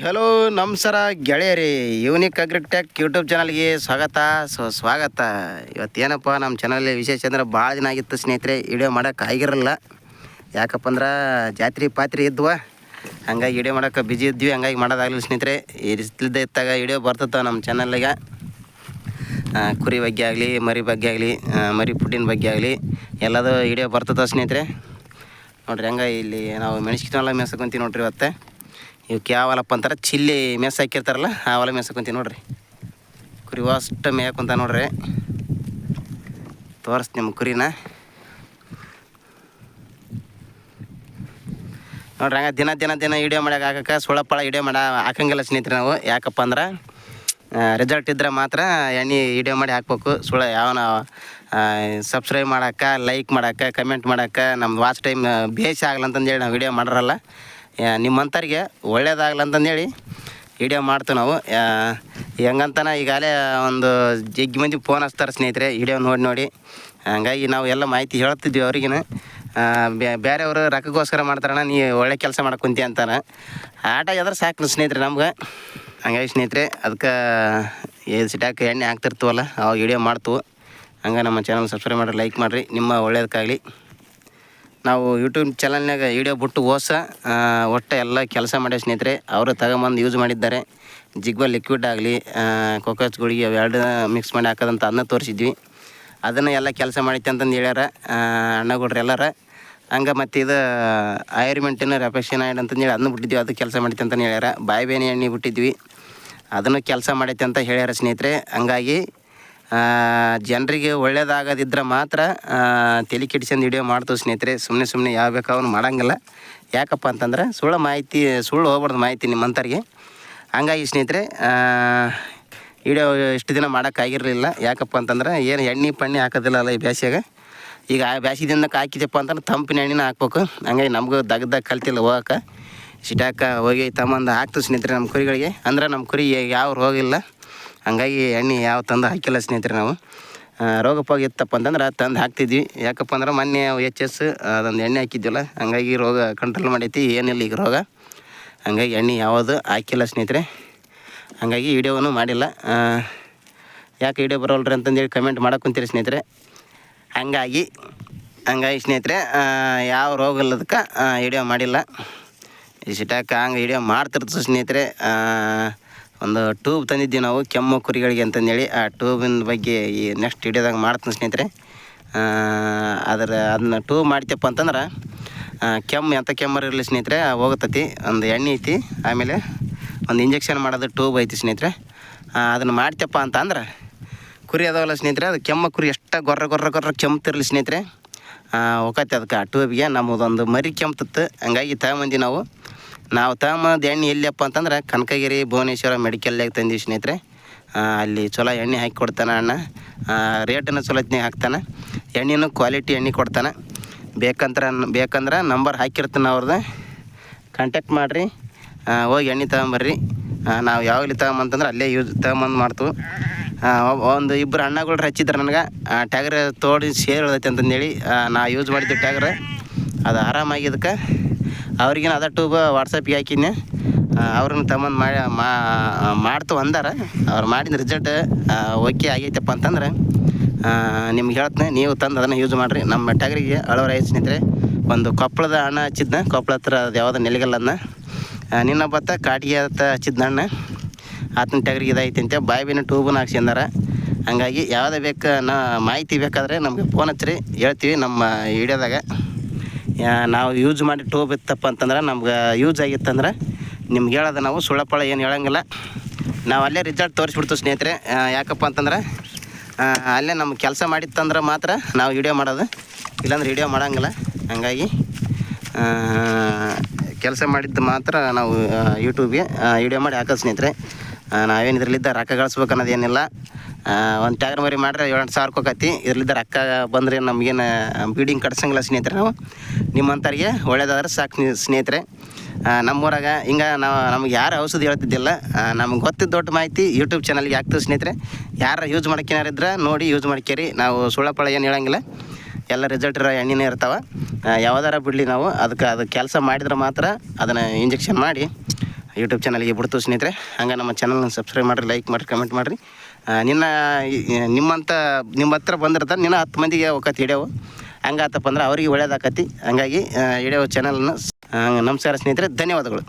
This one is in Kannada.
ಹಲೋ ನಮಸ್ಕಾರ ಗೆಳೆಯರಿ, ಯೂನಿಕ್ ಅಗ್ರಿಟೆಕ್ ಯೂಟ್ಯೂಬ್ ಚಾನಲ್ಗೆ ಸ್ವಾಗತ. ಸೊ, ಸ್ವಾಗತ. ಇವತ್ತೇನಪ್ಪ ನಮ್ಮ ಚಾನಲ್ ವಿಶೇಷ ಅಂದ್ರೆ ಭಾಳ ದಿನ ಆಗಿತ್ತು ಸ್ನೇಹಿತರೆ ವಿಡಿಯೋ ಮಾಡೋಕೆ ಆಗಿರಲ್ಲ ಯಾಕಪ್ಪ ಅಂದ್ರೆ ಜಾತ್ರೆ ಪಾತ್ರೆ ಇದ್ವ. ಹಂಗಾಗಿ ವಿಡಿಯೋ ಮಾಡೋಕೆ ಬಿಜಿ ಇದ್ವಿ, ಹಂಗಾಗಿ ಮಾಡೋದಾಗಲಿಲ್ಲ ಸ್ನೇಹಿತರೆ. ಇರಿಸ್ಲಿದ್ದ ಇತ್ತಾಗ ವಿಡಿಯೋ ಬರ್ತಿತ್ತು ನಮ್ಮ ಚಾನಲ್ಗೆ ಕುರಿ ಬಗ್ಗೆ ಆಗಲಿ, ಮರಿ ಬಗ್ಗೆ ಆಗಲಿ ಮರಿ ಪುಡ್ಡಿನ ಬಗ್ಗೆ ಆಗಲಿ, ಎಲ್ಲದೂ ವಿಡಿಯೋ ಬರ್ತಿತ್ತು ಸ್ನೇಹಿತರೆ. ನೋಡ್ರಿ, ಹಂಗೆ ಇಲ್ಲಿ ನಾವು ಮೆಣಸಿನಲ್ಲ ಮೇಸಕೊಂತೀವಿ ನೋಡ್ರಿ ಇವತ್ತು. ಇವಕ್ಕೆ ಯಾವ ಹೊಲಪ್ಪ ಅಂತಾರೆ, ಚಿಲ್ಲಿ ಮೆಸ್ ಹಾಕಿರ್ತಾರಲ್ಲ ಆ ಹೊಲ ಹಾಕೊಂತೀನಿ ನೋಡ್ರಿ. ಕುರಿ ಅಷ್ಟು ಮೇಯಕ್ಕಂತ ನೋಡ್ರಿ. ತೋರಿಸ್ ನಿಮ್ಮ ಕುರಿನ. ನೋಡ್ರಿ ಹಂಗೆ ದಿನ ದಿನ ದಿನ ವಿಡಿಯೋ ಮಾಡಕ್ಕೆ ಹಾಕಕ್ಕೆ ಸುಳಪ್ಪಳ ವಿಡಿಯೋ ಮಾಡ, ಹಾಕಂಗಿಲ್ಲ ಸ್ನೇಹಿತರೆ ನಾವು. ಯಾಕಪ್ಪ ಅಂದ್ರೆ ರಿಸಲ್ಟ್ ಇದ್ದರೆ ಮಾತ್ರ ಎಣ್ಣೆ ವಿಡಿಯೋ ಮಾಡಿ ಹಾಕ್ಬೇಕು. ಸುಳ ಯಾವನ ಸಬ್ಸ್ಕ್ರೈಬ್ ಮಾಡಕ್ಕೆ ಲೈಕ್ ಮಾಡಕ್ಕೆ ಕಮೆಂಟ್ ಮಾಡಕ್ಕೆ ನಮ್ಮ ವಾಚ್ ಟೈಮ್ ಬೇಸ್ ಆಗಲ್ಲ ಅಂತಂದೇಳಿ ನಾವು ವಿಡಿಯೋ ಮಾಡಿರಲ್ಲ. ನಿಮ್ಮಂಥವ್ರಿಗೆ ಒಳ್ಳೇದಾಗ್ಲಂತಂದೇಳಿ ವಿಡಿಯೋ ಮಾಡ್ತೀವಿ ನಾವು. ಹೆಂಗಂತನ ಈಗಾಗಲೇ ಒಂದು ಜಗ್ಗಿ ಮಂದಿ ಫೋನ್ ಹಚ್ತಾರೆ ಸ್ನೇಹಿತರೆ ವಿಡಿಯೋ ನೋಡಿ ನೋಡಿ. ಹಂಗಾಗಿ ನಾವು ಎಲ್ಲ ಮಾಹಿತಿ ಹೇಳ್ತಿದ್ವಿ ಅವ್ರಿಗಿನ. ಬೇರೆಯವರು ರೊಕ್ಕಗೋಸ್ಕರ ಮಾಡ್ತಾರಣ್ಣ, ನೀ ಒಳ್ಳೆ ಕೆಲಸ ಮಾಡಕ್ಕೆ ಕುಂತಿ ಅಂತಾನೆ. ಆಟ ಎದ್ರೆ ಸಾಕು ಸ್ನೇಹಿತರೆ ನಮ್ಗೆ. ಹಂಗಾಗಿ ಸ್ನೇಹಿತರೆ, ಅದಕ್ಕೆ ಏದು ಸಿಟ್ಯಾಕ್ ಎಣ್ಣೆ ಹಾಕ್ತಿರ್ತೀವಲ್ಲ, ಅವಾಗ ವಿಡಿಯೋ ಮಾಡ್ತೀವಿ. ಹಂಗೆ ನಮ್ಮ ಚಾನಲ್ ಸಬ್ಸ್ಕ್ರೈಬ್ ಮಾಡಿರಿ ಲೈಕ್ ಮಾಡಿರಿ. ನಿಮ್ಮ ಒಳ್ಳೇದಕ್ಕಾಗಲಿ. ನಾವು ಯೂಟ್ಯೂಬ್ ಚಾನಲ್ನಾಗ ವಿಡಿಯೋ ಬಿಟ್ಟು ಓಸ ಒಟ್ಟು ಎಲ್ಲ ಕೆಲಸ ಮಾಡಿ ಸ್ನೇಹಿತರೆ, ಅವರು ತಗೊಂಬಂದು ಯೂಸ್ ಮಾಡಿದ್ದಾರೆ. ಜಿಗ್ಬಾ ಲಿಕ್ವಿಡ್ ಆಗಲಿ ಕೊಕೋಚ್ ಗುಳಿಗೆ ಅವೆರಡು ಮಿಕ್ಸ್ ಮಾಡಿ ಹಾಕೋದಂತ ಅದನ್ನ ತೋರಿಸಿದ್ವಿ. ಅದನ್ನು ಎಲ್ಲ ಕೆಲಸ ಮಾಡಿತ್ತು ಅಂತಂದು ಹೇಳ್ಯಾರ ಅಣ್ಣ ಅಣ್ಣಗೌಡ್ರು ಎಲ್ಲಾರ. ಹಂಗೆ ಮತ್ತು ಇದು ಆಯುರ್ಮೆಂಟಿನ ಆಯ್ಡ್ ಅಂತಂದು ಹೇಳಿ ಅದನ್ನು ಬಿಟ್ಟಿದ್ವಿ, ಅದು ಕೆಲಸ ಮಾಡಿತ್ತು ಅಂತಂದು ಹೇಳ್ಯಾರ. ಬಾಯಿ ಬೇನೆ ಎಣ್ಣೆ ಬಿಟ್ಟಿದ್ವಿ. ಅದನ್ನು ಕೆಲಸ ಮಾಡೈತೆ ಅಂತ ಹೇಳ್ಯಾರ ಸ್ನೇಹಿತರೆ. ಹಂಗಾಗಿ ಜನರಿಗೆ ಒಳ್ಳೇದಾಗದಿದ್ರೆ ಮಾತ್ರ ತಲೆ ಕೆಡಿಸ್ಕೊಂಡು ವಿಡಿಯೋ ಮಾಡ್ತೀವಿ ಸ್ನೇಹಿತರೆ. ಸುಮ್ಮನೆ ಸುಮ್ಮನೆ ಯಾವ ಬೇಕು ಅವನು ಮಾಡೋಂಗಿಲ್ಲ. ಯಾಕಪ್ಪ ಅಂತಂದ್ರೆ ಸುಳ್ಳು ಮಾಹಿತಿ, ಸುಳ್ಳು ಹೋಗ್ಬಾರ್ದು ಮಾಹಿತಿ ನಿಮ್ಮಂಥವ್ರಿಗೆ ಹಂಗಾಗಿ ಸ್ನೇಹಿತರೆ ವಿಡಿಯೋ ಇಷ್ಟು ದಿನ ಮಾಡೋಕ್ಕಾಗಿರಲಿಲ್ಲ ಯಾಕಪ್ಪ ಅಂತಂದ್ರೆ ಏನು ಎಣ್ಣೆ ಪಣ್ಣೆ ಹಾಕೋದಿಲ್ಲಲ್ಲ ಈ ಬ್ಯಾಸ್ಯಾಗ. ಈಗ ಆ ಬ್ಯಾಸಿದಿಂದಕ್ಕೆ ಹಾಕಿದಪ್ಪ ಅಂತಂದ್ರೆ ತಂಪಿನ ಎಣ್ಣೆನ ಹಾಕ್ಬೇಕು. ಹಂಗಾಗಿ ನಮಗೂ ದಗ್ದಾಗ ಕಲ್ತಿಲ್ಲ ಹೋಗಕ್ಕೆ ಸಿಟಾಕ ಹೋಗಿ ತಮ್ಮಂದು ಹಾಕ್ತು ಸ್ನೇಹಿತರೆ ನಮ್ಮ ಕುರಿಗಳಿಗೆ. ಅಂದ್ರೆ ನಮ್ಮ ಕುರಿ ಯಾವ ರೋಗ ಇಲ್ಲ. ಹಂಗಾಗಿ ಎಣ್ಣೆ ಯಾವ ತಂದು ಹಾಕಿಲ್ಲ ಸ್ನೇಹಿತರೆ ನಾವು. ರೋಗ ಪೋಗ ಇತ್ತಪ್ಪ ಅಂತಂದ್ರೆ ತಂದು ಹಾಕ್ತಿದ್ವಿ. ಯಾಕಪ್ಪ ಅಂದ್ರೆ ಮೊನ್ನೆ ಎಚ್ ಎಸ್ ಅದೊಂದು ಎಣ್ಣೆ ಹಾಕಿದ್ವಲ್ಲ, ಹಂಗಾಗಿ ರೋಗ ಕಂಟ್ರೋಲ್ ಮಾಡೈತಿ, ಏನಿಲ್ಲ ಈಗ ರೋಗ. ಹಂಗಾಗಿ ಎಣ್ಣೆ ಯಾವುದು ಹಾಕಿಲ್ಲ ಸ್ನೇಹಿತರೆ. ಹಂಗಾಗಿ ವಿಡಿಯೋವನ್ನು ಮಾಡಿಲ್ಲ. ಯಾಕೆ ವಿಡಿಯೋ ಬರೋಲ್ರಿ ಅಂತಂದೇಳಿ ಕಮೆಂಟ್ ಮಾಡಕ್ಕೆ ಕುಂತೀರಿ ಸ್ನೇಹಿತರೆ. ಹಂಗಾಗಿ ಹಂಗಾಗಿ ಸ್ನೇಹಿತರೆ ಯಾವ ರೋಗ ಇಲ್ಲದಕ್ಕೆ ವಿಡಿಯೋ ಮಾಡಿಲ್ಲ. ಈ ಹಂಗೆ ವಿಡಿಯೋ ಮಾಡ್ತಿರ್ತದೆ ಸ್ನೇಹಿತರೆ. ಒಂದು ಟ್ಯೂಬ್ ತಂದಿದ್ದೀವಿ ನಾವು ಕೆಮ್ಮು ಕುರಿಗಳಿಗೆ ಅಂತಂದೇಳಿ. ಆ ಟ್ಯೂಬಿನ ಬಗ್ಗೆ ಈ ನೆಕ್ಸ್ಟ್ ವಿಡಿಯೋದಾಗ ಮಾಡ್ತೀನಿ ಸ್ನೇಹಿತರೆ. ಅದರ ಅದನ್ನ ಟ್ಯೂಬ್ ಮಾಡ್ತೀಪ್ಪ ಅಂತಂದ್ರೆ ಕೆಮ್ಮು ಎಂಥ ಕೆಮ್ಮರು ಇರಲಿ ಸ್ನೇಹಿತರೆ ಹೋಗತೈತಿ. ಒಂದು ಎಣ್ಣೆ ಐತಿ, ಆಮೇಲೆ ಒಂದು ಇಂಜೆಕ್ಷನ್ ಮಾಡೋದು ಟ್ಯೂಬ್ ಐತಿ ಸ್ನೇಹಿತರೆ. ಅದನ್ನು ಮಾಡ್ತೀಪ್ಪ ಅಂತ ಅಂದ್ರೆ ಕುರಿ ಅದಾವಲ್ಲ ಸ್ನೇಹಿತರೆ, ಅದು ಕೆಮ್ಮ ಕುರಿ ಎಷ್ಟು ಗೊರ್ರ ಗೊರ್ರ ಗೊರ್ರ ಕೆಮ್ತಿರ್ಲಿ ಸ್ನೇಹಿತರೆ. ಹೋಗತ್ತೆ ಅದಕ್ಕೆ ಆ ಟ್ಯೂಬಿಗೆ. ನಮ್ಮದೊಂದು ಮರಿ ಕೆಮ್ತಿತ್ತು ಹಂಗಾಗಿ ತಗೊಂಬಂದು ನಾವು. ನಾವು ತಗೊಂಬಂದು ಎಣ್ಣೆ ಎಲ್ಲಿಯಪ್ಪ ಅಂತಂದ್ರೆ ಕನಕಗಿರಿ, ಭುವನೇಶ್ವರ ಮೆಡಿಕಲ್ನಾಗ ತಂದಿ ಸ್ನೇಹಿತರೆ. ಅಲ್ಲಿ ಚಲೋ ಎಣ್ಣೆ ಹಾಕಿ ಕೊಡ್ತಾನೆ ಅಣ್ಣ. ರೇಟನ್ನು ಚಲೋ ಐತ್ನಿ ಹಾಕ್ತಾನೆ. ಎಣ್ಣೆನೂ ಕ್ವಾಲಿಟಿ ಎಣ್ಣೆ ಕೊಡ್ತಾನೆ. ಬೇಕಂದ್ರೆ ಬೇಕಂದ್ರೆ ನಂಬರ್ ಹಾಕಿರ್ತಾನೆ ಅವ್ರದ್ದು ಕಾಂಟ್ಯಾಕ್ಟ್ ಮಾಡಿರಿ. ಹೋಗಿ ಎಣ್ಣೆ ತಗೊಂಬರ್ರಿ. ನಾವು ಯಾವಾಗಲಿ ತಗೊಂಬಂತಂದ್ರೆ ಅಲ್ಲೇ ಯೂಸ್ ತಗೊಂಬಂದು ಮಾಡ್ತೀವಿ. ಒಂದು ಇಬ್ಬರು ಅಣ್ಣಗಳು ಹಚ್ಚಿದ್ರು ನನಗೆ. ಟ್ಯಾಗರ್ ತೋಡಿ ಸೇರ್ ಹೇಳ್ದೈತೆ ಅಂತಂದೇಳಿ ನಾ ಯೂಸ್ ಮಾಡಿದ್ದು ಟ್ಯಾಗರ್ ಅದು ಆರಾಮಾಗಿದ್ದಕ್ಕೆ ಅವ್ರಿಗೇನು ಅದ ಟ್ಯೂಬ್ ವಾಟ್ಸಪ್ಗೆ ಹಾಕಿನಿ ಅವ್ರನ್ನ ತಮ್ಮನ್ನು ಮಾಡಿ ಮಾಡ್ತು ಅಂದಾರ. ಅವ್ರು ಮಾಡಿದ ರಿಸಲ್ಟ್ ಓಕೆ ಆಗೈತಪ್ಪ ಅಂತಂದ್ರೆ ನಿಮ್ಗೆ ಹೇಳ್ತೀನಿ, ನೀವು ತಂದು ಅದನ್ನು ಯೂಸ್ ಮಾಡಿರಿ. ನಮ್ಮ ಟಗರಿಗೆ ಅಳವರ ಸ್ನೇಹಿತರೆ, ಒಂದು ಕೊಪ್ಪಳದ ಹಣ್ಣ ಹಚ್ಚಿದ್ನ. ಕೊಪ್ಪಳ ಹತ್ರ ಅದು ಯಾವುದೋ ನೆಲಗಲ್ಲನ್ನ ನಿನ್ನ ಬತ್ತ ಕಾಟಿಗೆ ಹತ್ತ ಹಚ್ಚಿದ್ನ ಹಣ್ಣ ಆತನ ಟಗರಿಗೆ ಇದೈತೆ ಅಂತ. ಬಾಯಿ ಟೂಬನ್ನು ಟ್ಯೂಬನ್ನ ಹಾಕ್ಸ್ಕೊಂಡಾರ ಹಂಗಾಗಿ ಯಾವುದೇ ಬೇಕು ನಾ ಮಾಹಿತಿ ಬೇಕಾದ್ರೆ ನಮಗೆ ಫೋನ್ ಹಚ್ಚಿರಿ. ಹೇಳ್ತೀವಿ ನಮ್ಮ ವಿಡಿಯೋದಾಗ ನಾವು ಯೂಸ್ ಮಾಡಿ ಟೋಪ್ ಇತ್ತಪ್ಪ ಅಂತಂದ್ರೆ ನಮ್ಗೆ ಯೂಸ್ ಆಗಿತ್ತಂದ್ರೆ ನಿಮ್ಗೆ ಹೇಳೋದು ನಾವು, ಸುಳ್ಳಪ್ಪಳ ಏನು ಹೇಳಂಗಿಲ್ಲ. ನಾವು ಅಲ್ಲೇ ರಿಸಲ್ಟ್ ತೋರಿಸ್ಬಿಡ್ತೀವಿ ಸ್ನೇಹಿತರೆ. ಯಾಕಪ್ಪ ಅಂತಂದ್ರೆ ಅಲ್ಲೇ ನಮ್ಮ ಕೆಲಸ ಮಾಡಿತ್ತಂದ್ರೆ ಮಾತ್ರ ನಾವು ವಿಡಿಯೋ ಮಾಡೋದು. ಇಲ್ಲಾಂದ್ರೆ ವಿಡಿಯೋ ಮಾಡೋಂಗಿಲ್ಲ. ಹಂಗಾಗಿ ಕೆಲಸ ಮಾಡಿದ್ದು ಮಾತ್ರ ನಾವು ಯೂಟ್ಯೂಬ್ಗೆ ವಿಡಿಯೋ ಮಾಡಿ ಹಾಕೋದು ಸ್ನೇಹಿತರೆ. ನಾವೇನು ಇದರಲ್ಲಿದ್ದ ರೊಕ್ಕ ಗಳಿಸ್ಬೇಕು ಅನ್ನೋದೇನಿಲ್ಲ ಒಂದು ಟ್ಯಾಗರ್ ಮರಿ ಮಾಡ್ರೆ ಏಳೆಂಟು ಸಾವಿರ ಹೋಗತಿ ಇದರಲ್ಲಿದ್ದ ರೊಕ್ಕ ಬಂದರೆ ನಮಗೇನು ಬೀಡಿಂಗ್ ಕಟ್ಸಂಗಿಲ್ಲ ಸ್ನೇಹಿತರೆ ನಾವು. ನಿಮ್ಮಂಥವ್ರಿಗೆ ಒಳ್ಳೇದಾದ್ರೆ ಸಾಕು ಸ್ನೇ- ಸ್ನೇಹಿತರೆ. ನಮ್ಮೂರಾಗ ಹಿಂಗೆ ನಾವು, ನಮ್ಗೆ ಯಾರು ಔಷಧಿ ಹೇಳ್ತಿದ್ದಿಲ್ಲ ನಮ್ಗೆ ಗೊತ್ತಿದ್ದ ದೊಡ್ಡ ಮಾಹಿತಿ ಯೂಟ್ಯೂಬ್ ಚಾನಲ್ಗೆ ಆಗ್ತದೆ ಸ್ನೇಹಿತರೆ. ಯಾರು ಯೂಸ್ ಮಾಡ್ಕೊನಾರಿದ್ರೆ ನೋಡಿ ಯೂಸ್ ಮಾಡ್ಕೇರಿ ನಾವು ಸುಳ್ಳಪಳ ಏನು ಹೇಳಂಗಿಲ್ಲ. ಎಲ್ಲ ರಿಸಲ್ಟ್ ಇರೋ ಎಣ್ಣೆನೇ ಇರ್ತಾವೆ. ಯಾವ್ದಾರ ಬಿಡಲಿ ನಾವು. ಅದಕ್ಕೆ ಅದು ಕೆಲಸ ಮಾಡಿದ್ರೆ ಮಾತ್ರ ಅದನ್ನು ಇಂಜೆಕ್ಷನ್ ಮಾಡಿ ಯೂಟ್ಯೂಬ್ ಚಾನಲ್ಗೆ ಬಿಡ್ತು ಸ್ನೇಹಿತರೆ. ಹಂಗೆ ನಮ್ಮ ಚಾನಲ್ನ ಸಬ್ಸ್ಕ್ರೈಬ್ ಮಾಡಿರಿ ಲೈಕ್ ಮಾಡಿರಿ ಕಮೆಂಟ್ ಮಾಡಿರಿ. ನಿನ್ನ ನಿಮ್ಮಂಥ ನಿಮ್ಮ ಹತ್ರ ಬಂದಿರ್ತಾರೆ ನಿನ್ನ ಹತ್ತು ಮಂದಿಗೆ ಹೋಗತ್ತೆ ಹಿಡಿಯವು. ಹಂಗಾತಪ್ಪ ಅಂದ್ರೆ ಅವ್ರಿಗೆ ಒಳ್ಳೇದಾಕತಿ. ಹಂಗಾಗಿ ಹಿಡಿಯೋ ಹಂಗೆ ನಮಸ್ಕಾರ ಸ್ನೇಹಿತರೆ, ಧನ್ಯವಾದಗಳು.